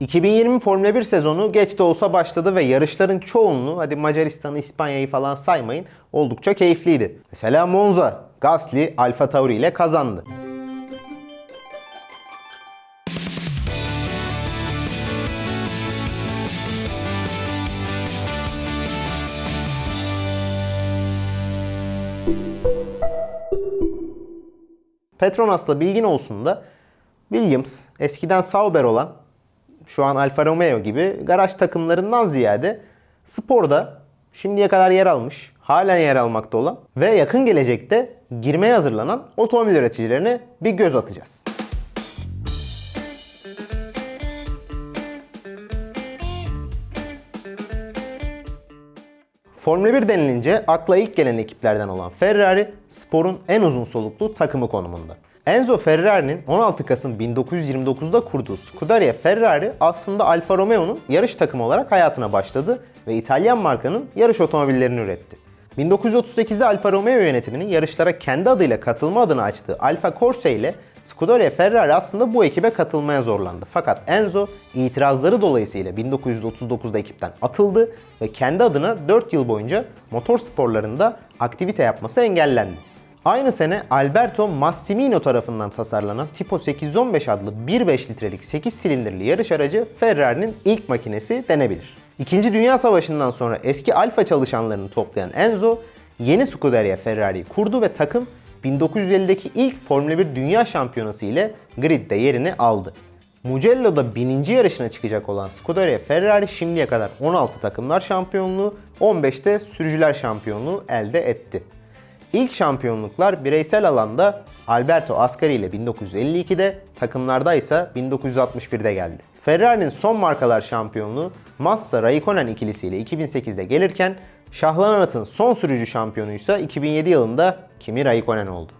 2020 Formula 1 sezonu geç de olsa başladı ve yarışların çoğunluğu, hadi Macaristan'ı, İspanya'yı falan saymayın, oldukça keyifliydi. Mesela Monza, Gasly, Alfa Tauri ile kazandı. Petronas'la bilgin olsun da Williams eskiden Sauber olan şu an Alfa Romeo gibi garaj takımlarından ziyade sporda şimdiye kadar yer almış, halen yer almakta olan ve yakın gelecekte girmeye hazırlanan otomobil üreticilerine bir göz atacağız. Formula 1 denilince akla ilk gelen ekiplerden olan Ferrari, sporun en uzun soluklu takımı konumunda. Enzo Ferrari'nin 16 Kasım 1929'da kurduğu Scuderia Ferrari aslında Alfa Romeo'nun yarış takımı olarak hayatına başladı ve İtalyan markanın yarış otomobillerini üretti. 1938'de Alfa Romeo yönetiminin yarışlara kendi adıyla katılma adını açtığı Alfa Corse ile Scuderia Ferrari aslında bu ekibe katılmaya zorlandı. Fakat Enzo itirazları dolayısıyla 1939'da ekipten atıldı ve kendi adına 4 yıl boyunca motor sporlarında aktivite yapması engellendi. Aynı sene Alberto Massimino tarafından tasarlanan Tipo 815 adlı 1.5 litrelik 8 silindirli yarış aracı Ferrari'nin ilk makinesi denebilir. İkinci Dünya Savaşı'ndan sonra eski Alfa çalışanlarını toplayan Enzo, yeni Scuderia Ferrari'yi kurdu ve takım 1950'deki ilk Formula 1 Dünya Şampiyonası ile gridde yerini aldı. Mugello'da 1000. yarışına çıkacak olan Scuderia Ferrari şimdiye kadar 16 takımlar şampiyonluğu, 15'te sürücüler şampiyonluğu elde etti. İlk şampiyonluklar bireysel alanda Alberto Ascari ile 1952'de, takımlarda ise 1961'de geldi. Ferrari'nin son markalar şampiyonluğu Massa Raikkonen ikilisiyle 2008'de gelirken şahlanan atın son sürücü şampiyonuysa 2007 yılında Kimi Raikkonen oldu.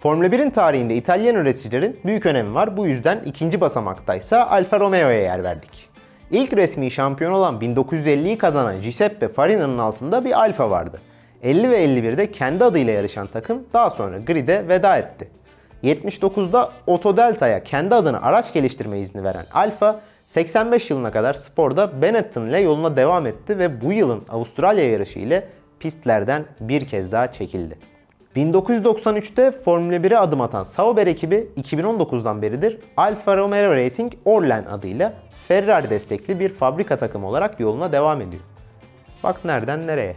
Formula 1'in tarihinde İtalyan üreticilerin büyük önemi var. Bu yüzden ikinci basamaktaysa Alfa Romeo'ya yer verdik. İlk resmi şampiyon olan 1950'yi kazanan Giuseppe Farina'nın altında bir Alfa vardı. 50 ve 51'de kendi adıyla yarışan takım daha sonra grid'e veda etti. 79'da Otto Delta'ya kendi adına araç geliştirme izni veren Alfa, 85 yılına kadar sporda Benetton ile yoluna devam etti ve bu yılın Avustralya yarışı ile pistlerden bir kez daha çekildi. 1993'te Formula 1'e adım atan Sauber ekibi 2019'dan beridir Alfa Romeo Racing Orlen adıyla Ferrari destekli bir fabrika takımı olarak yoluna devam ediyor. Bak nereden nereye.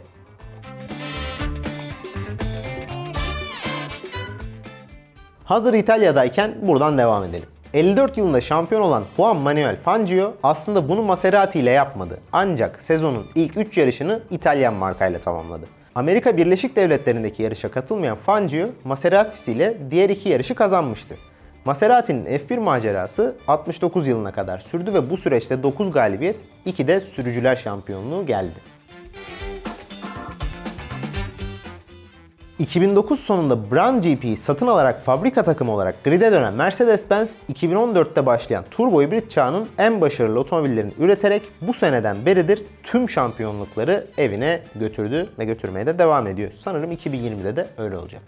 Hazır İtalya'dayken buradan devam edelim. 54 yılında şampiyon olan Juan Manuel Fangio aslında bunu Maserati ile yapmadı. Ancak sezonun ilk 3 yarışını İtalyan markayla tamamladı. Amerika Birleşik Devletleri'ndeki yarışa katılmayan Fangio, Maserati ile diğer iki yarışı kazanmıştı. Maserati'nin F1 macerası 69 yılına kadar sürdü ve bu süreçte 9 galibiyet, 2 de sürücüler şampiyonluğu geldi. 2009 sonunda Brown GP'yi satın alarak fabrika takımı olarak grid'e dönen Mercedes-Benz, 2014'te başlayan turbo hibrit çağının en başarılı otomobillerini üreterek bu seneden beridir tüm şampiyonlukları evine götürdü ve götürmeye de devam ediyor. Sanırım 2020'de de öyle olacak.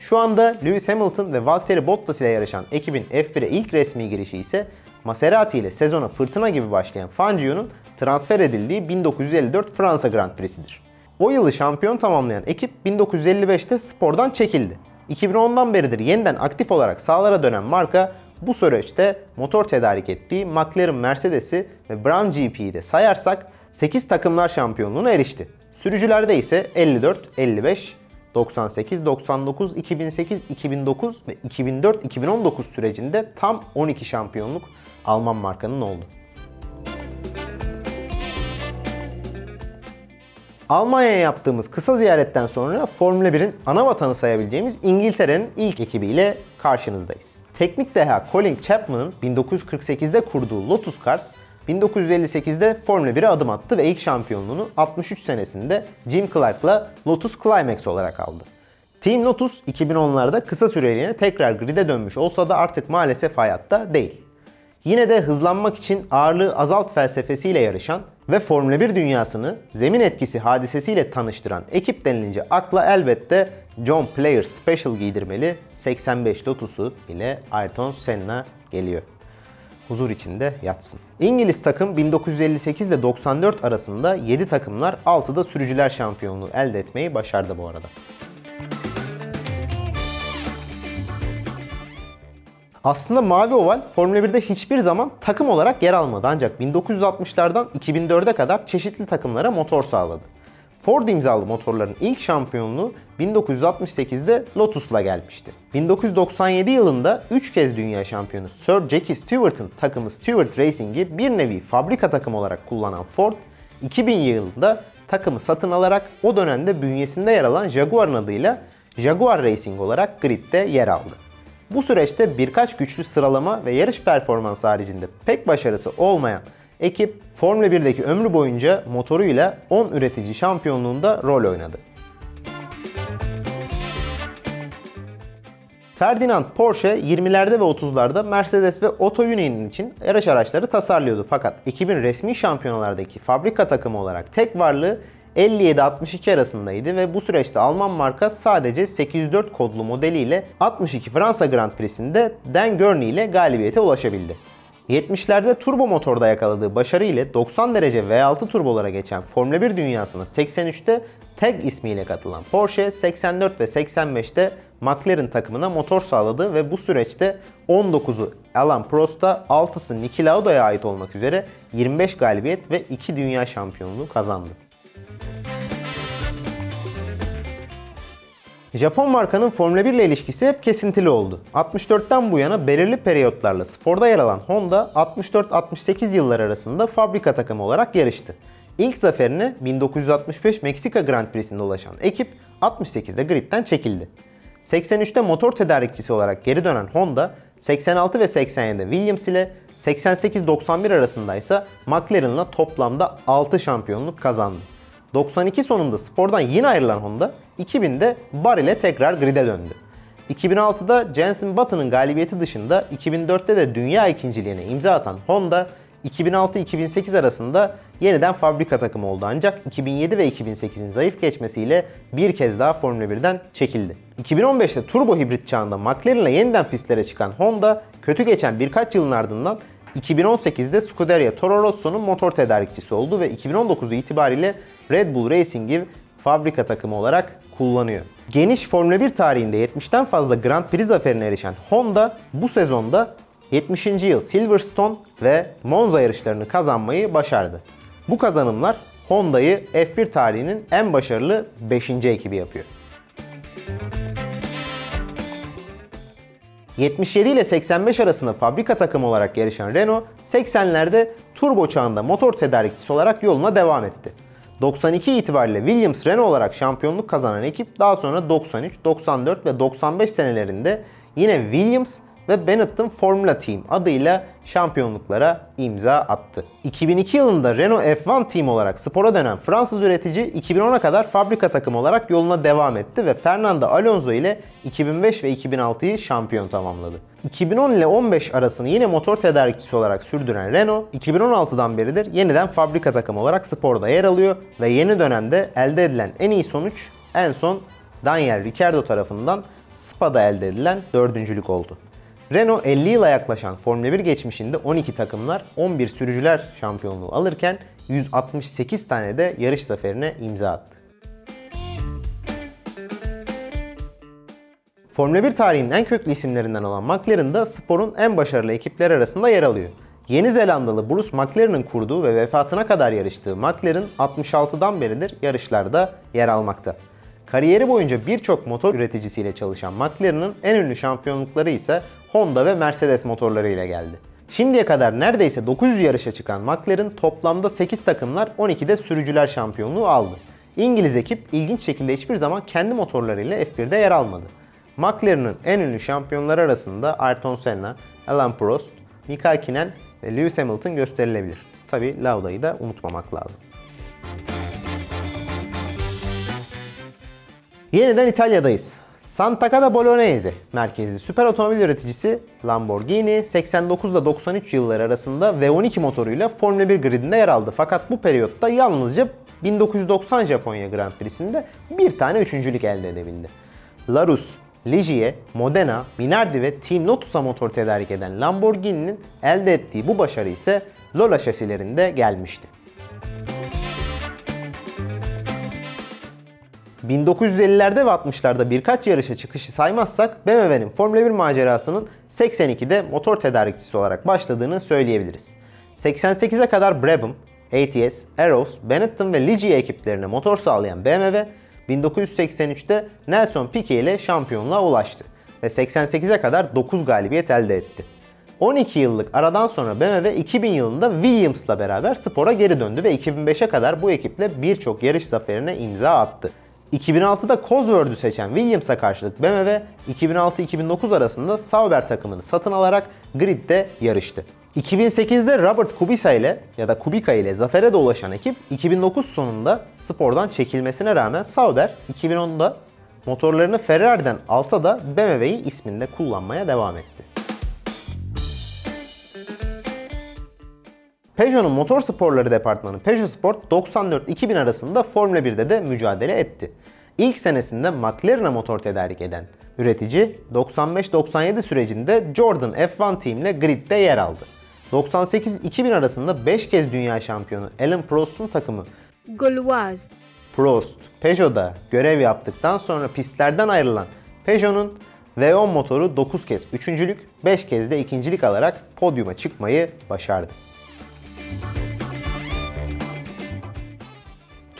Şu anda Lewis Hamilton ve Valtteri Bottas ile yarışan ekibin F1'e ilk resmi girişi ise Maserati ile sezona fırtına gibi başlayan Fangio'nun transfer edildiği 1954 Fransa Grand Prix'sidir. O yılı şampiyon tamamlayan ekip 1955'te spordan çekildi. 2010'dan beridir yeniden aktif olarak sahalara dönen marka bu süreçte motor tedarik ettiği McLaren Mercedes'i ve Brown GP'yi de sayarsak 8 takımlar şampiyonluğuna erişti. Sürücülerde ise 54, 55, 98, 99, 2008, 2009 ve 2004-2019 sürecinde tam 12 şampiyonluk Alman markanın oldu. Almanya'ya yaptığımız kısa ziyaretten sonra Formula 1'in ana vatanı sayabileceğimiz İngiltere'nin ilk ekibiyle karşınızdayız. Teknik deha Colin Chapman'ın 1948'de kurduğu Lotus Cars, 1958'de Formula 1'e adım attı ve ilk şampiyonluğunu 63 senesinde Jim Clark'la Lotus Climax olarak aldı. Team Lotus 2010'larda kısa süreliğine tekrar grid'e dönmüş olsa da artık maalesef hayatta değil. Yine de hızlanmak için ağırlığı azalt felsefesiyle yarışan ve Formula 1 dünyasını zemin etkisi hadisesiyle tanıştıran ekip denilince akla elbette John Player Special giydirmeli 85 Lotus'u ile Ayrton Senna geliyor. Huzur içinde yatsın. İngiliz takım 1958 ile 94 arasında 7 takımlar 6'da sürücüler şampiyonluğu elde etmeyi başardı bu arada. Aslında Mavi Oval Formula 1'de hiçbir zaman takım olarak yer almadı ancak 1960'lardan 2004'e kadar çeşitli takımlara motor sağladı. Ford imzalı motorların ilk şampiyonluğu 1968'de Lotus'la gelmişti. 1997 yılında 3 kez dünya şampiyonu Sir Jackie Stewart'ın takımı Stewart Racing'i bir nevi fabrika takımı olarak kullanan Ford, 2000 yılında takımı satın alarak o dönemde bünyesinde yer alan Jaguar'ın adıyla Jaguar Racing olarak gridde yer aldı. Bu süreçte birkaç güçlü sıralama ve yarış performansı haricinde pek başarısı olmayan ekip Formula 1'deki ömrü boyunca motoruyla 10 üretici şampiyonluğunda rol oynadı. Ferdinand Porsche 20'lerde ve 30'larda Mercedes ve Otto Union için yarış araçları tasarlıyordu. Fakat ekibin resmi şampiyonalardaki fabrika takımı olarak tek varlığı 57-62 arasındaydı ve bu süreçte Alman marka sadece 804 kodlu modeliyle 62 Fransa Grand Prix'sinde Dan Gurney ile galibiyete ulaşabildi. 70'lerde turbo motorda yakaladığı başarı ile 90 derece V6 turbolara geçen Formula 1 dünyasına 83'te TEG ismiyle katılan Porsche 84 ve 85'te McLaren takımına motor sağladı ve bu süreçte 19'u Alain Prost'a 6'sı Niki Lauda'ya ait olmak üzere 25 galibiyet ve 2 dünya şampiyonluğu kazandı. Japon markanın Formula 1 ile ilişkisi hep kesintili oldu. 64'ten bu yana belirli periyotlarla sporda yer alan Honda 64-68 yıllar arasında fabrika takımı olarak yarıştı. İlk zaferine 1965 Meksika Grand Prix'sinde ulaşan ekip 68'de gridden çekildi. 83'te motor tedarikçisi olarak geri dönen Honda 86 ve 87'de Williams ile 88-91 arasında ise McLaren'la toplamda 6 şampiyonluk kazandı. 92 sonunda spordan yine ayrılan Honda 2000'de Bar ile tekrar grid'e döndü. 2006'da Jenson Button'ın galibiyeti dışında 2004'te de dünya ikinciliğine imza atan Honda 2006-2008 arasında yeniden fabrika takımı oldu ancak 2007 ve 2008'in zayıf geçmesiyle bir kez daha Formula 1'den çekildi. 2015'te turbo hibrit çağında McLaren'la yeniden pistlere çıkan Honda kötü geçen birkaç yılın ardından 2018'de Scuderia Toro Rosso'nun motor tedarikçisi oldu ve 2019 itibariyle Red Bull Racing'i fabrika takımı olarak kullanıyor. Geniş Formula 1 tarihinde 70'ten fazla Grand Prix zaferine erişen Honda bu sezonda 70. yıl Silverstone ve Monza yarışlarını kazanmayı başardı. Bu kazanımlar Honda'yı F1 tarihinin en başarılı 5. ekibi yapıyor. 77 ile 85 arasında fabrika takımı olarak yarışan Renault, 80'lerde turbo çağında motor tedarikçisi olarak yoluna devam etti. 92 itibariyle Williams Renault olarak şampiyonluk kazanan ekip daha sonra 93, 94 ve 95 senelerinde yine Williams ve Benetton Formula Team adıyla şampiyonluklara imza attı. 2002 yılında Renault F1 Team olarak spora dönen Fransız üretici 2010'a kadar fabrika takımı olarak yoluna devam etti ve Fernando Alonso ile 2005 ve 2006'yı şampiyon tamamladı. 2010 ile 15 arasını yine motor tedarikçisi olarak sürdüren Renault, 2016'dan beridir yeniden fabrika takımı olarak sporda yer alıyor ve yeni dönemde elde edilen en iyi sonuç en son Daniel Ricciardo tarafından Spa'da elde edilen dördüncülük oldu. Renault 50 yıla yaklaşan Formula 1 geçmişinde 12 takımlar 11 sürücüler şampiyonluğu alırken 168 tane de yarış zaferine imza attı. Formula 1 tarihinin en köklü isimlerinden olan McLaren da sporun en başarılı ekipleri arasında yer alıyor. Yeni Zelandalı Bruce McLaren'ın kurduğu ve vefatına kadar yarıştığı McLaren 66'dan beridir yarışlarda yer almakta. Kariyeri boyunca birçok motor üreticisiyle çalışan McLaren'ın en ünlü şampiyonlukları ise Honda ve Mercedes motorlarıyla geldi. Şimdiye kadar neredeyse 900 yarışa çıkan McLaren toplamda 8 takımlar 12'de sürücüler şampiyonluğu aldı. İngiliz ekip ilginç şekilde hiçbir zaman kendi motorlarıyla F1'de yer almadı. McLaren'ın en ünlü şampiyonları arasında Ayrton Senna, Alain Prost, Mika Hakkinen ve Lewis Hamilton gösterilebilir. Tabi Lauda'yı da unutmamak lazım. Yeniden İtalya'dayız. Sant'Agata Bolognese merkezli süper otomobil üreticisi Lamborghini 89 ile 93 yılları arasında V12 motoruyla Formula 1 gridinde yer aldı. Fakat bu periyotta yalnızca 1990 Japonya Grand Prix'sinde bir tane üçüncülük elde edebildi. Larus, Ligier, Modena, Minardi ve Team Lotus'a motor tedarik eden Lamborghini'nin elde ettiği bu başarı ise Lola şasilerinde gelmişti. 1950'lerde ve 60'larda birkaç yarışa çıkışı saymazsak BMW'nin Formula 1 macerasının 82'de motor tedarikçisi olarak başladığını söyleyebiliriz. 88'e kadar Brabham, ATS, Arrows, Benetton ve Ligier ekiplerine motor sağlayan BMW 1983'te Nelson Piquet ile şampiyonluğa ulaştı ve 88'e kadar 9 galibiyet elde etti. 12 yıllık aradan sonra BMW 2000 yılında Williams'la beraber spora geri döndü ve 2005'e kadar bu ekiple birçok yarış zaferine imza attı. 2006'da Cosworth'u seçen Williams'a karşılık BMW 2006-2009 arasında Sauber takımını satın alarak gridde yarıştı. 2008'de Robert Kubica ile ya da Kubica ile zafere de ulaşan ekip 2009 sonunda spordan çekilmesine rağmen Sauber 2010'da motorlarını Ferrari'den alsa da BMW'yi isminde kullanmaya devam etti. Peugeot'un motor sporları departmanı Peugeot Sport 94-2000 arasında Formula 1'de de mücadele etti. İlk senesinde McLaren'a motor tedarik eden üretici 95-97 sürecinde Jordan F1 Team ile gridde yer aldı. 98-2000 arasında 5 kez dünya şampiyonu Alan Prost'un takımı Gauloise, Prost, Peugeot'da görev yaptıktan sonra pistlerden ayrılan Peugeot'un V10 motoru 9 kez üçüncülük, 5 kez de ikincilik alarak podyuma çıkmayı başardı.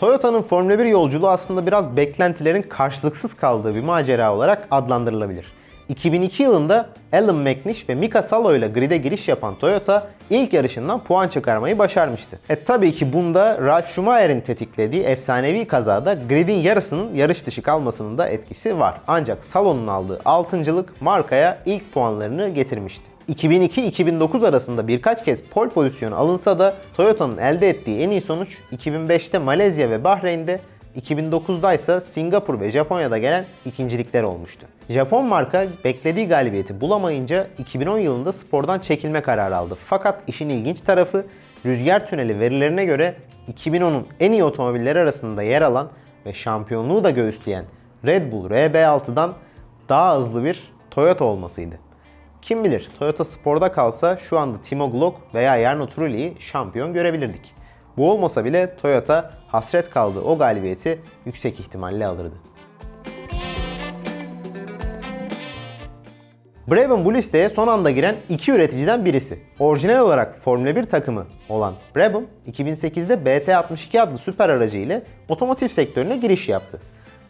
Toyota'nın Formula 1 yolculuğu aslında biraz beklentilerin karşılıksız kaldığı bir macera olarak adlandırılabilir. 2002 yılında Alan McNish ve Mika Salo ile grid'e giriş yapan Toyota ilk yarışından puan çıkarmayı başarmıştı. E tabii ki bunda Ralf Schumacher'in tetiklediği efsanevi kazada grid'in yarısının yarış dışı kalmasının da etkisi var. Ancak Salo'nun aldığı 6.lık markaya ilk puanlarını getirmişti. 2002-2009 arasında birkaç kez pole pozisyonu alınsa da Toyota'nın elde ettiği en iyi sonuç 2005'te Malezya ve Bahreyn'de 2009'da ise Singapur ve Japonya'da gelen ikincilikler olmuştu. Japon marka beklediği galibiyeti bulamayınca 2010 yılında spordan çekilme kararı aldı. Fakat işin ilginç tarafı rüzgar tüneli verilerine göre 2010'un en iyi otomobilleri arasında yer alan ve şampiyonluğu da göğüsleyen Red Bull RB6'dan daha hızlı bir Toyota olmasıydı. Kim bilir Toyota Spor'da kalsa şu anda Timo Glock veya Jarno Trulli'yi şampiyon görebilirdik. Bu olmasa bile Toyota hasret kaldığı o galibiyeti yüksek ihtimalle alırdı. Brabham bu listeye son anda giren iki üreticiden birisi. Orijinal olarak Formula 1 takımı olan Brabham, 2008'de BT62 adlı süper aracı ile otomotiv sektörüne giriş yaptı.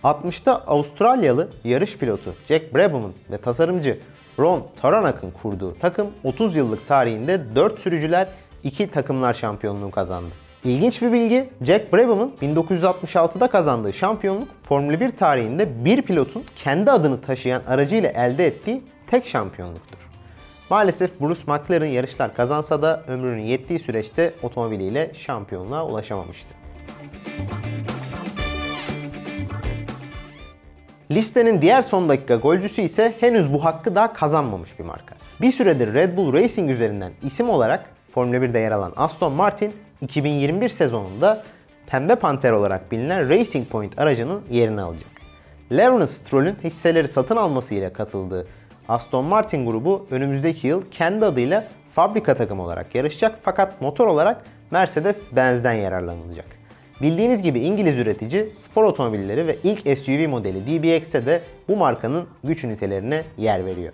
60'ta Avustralyalı yarış pilotu Jack Brabham'ın ve tasarımcı Ron Taranak'ın kurduğu takım 30 yıllık tarihinde 4 sürücüler 2 takımlar şampiyonluğu kazandı. İlginç bir bilgi, Jack Brabham'ın 1966'da kazandığı şampiyonluk Formula 1 tarihinde bir pilotun kendi adını taşıyan aracıyla elde ettiği tek şampiyonluktur. Maalesef Bruce McLaren yarışlar kazansa da ömrünün yettiği süreçte otomobiliyle şampiyonluğa ulaşamamıştı. Listenin diğer son dakika golcüsü ise henüz bu hakkı daha kazanmamış bir marka. Bir süredir Red Bull Racing üzerinden isim olarak Formula 1'de yer alan Aston Martin 2021 sezonunda Pembe Panter olarak bilinen Racing Point aracının yerini alacak. Lawrence Stroll'ün hisseleri satın almasıyla katıldığı Aston Martin grubu önümüzdeki yıl kendi adıyla fabrika takımı olarak yarışacak fakat motor olarak Mercedes-Benz'den yararlanılacak. Bildiğiniz gibi İngiliz üretici spor otomobilleri ve ilk SUV modeli DBX'e de bu markanın güç ünitelerine yer veriyor.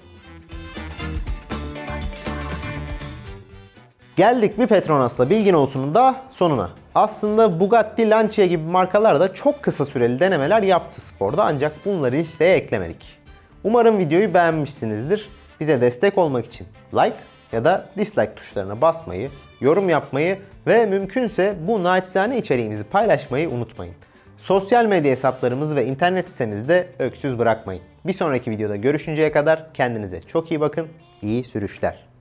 Geldik bir Petronas'la bilgin olsunun da sonuna. Aslında Bugatti, Lancia gibi markalar da çok kısa süreli denemeler yaptı sporda ancak bunları listeye eklemedik. Umarım videoyu beğenmişsinizdir. Bize destek olmak için like ya da dislike tuşlarına basmayı, yorum yapmayı ve mümkünse bu naçizane içeriğimizi paylaşmayı unutmayın. Sosyal medya hesaplarımız ve internet sitemizde öksüz bırakmayın. Bir sonraki videoda görüşünceye kadar kendinize çok iyi bakın. İyi sürüşler.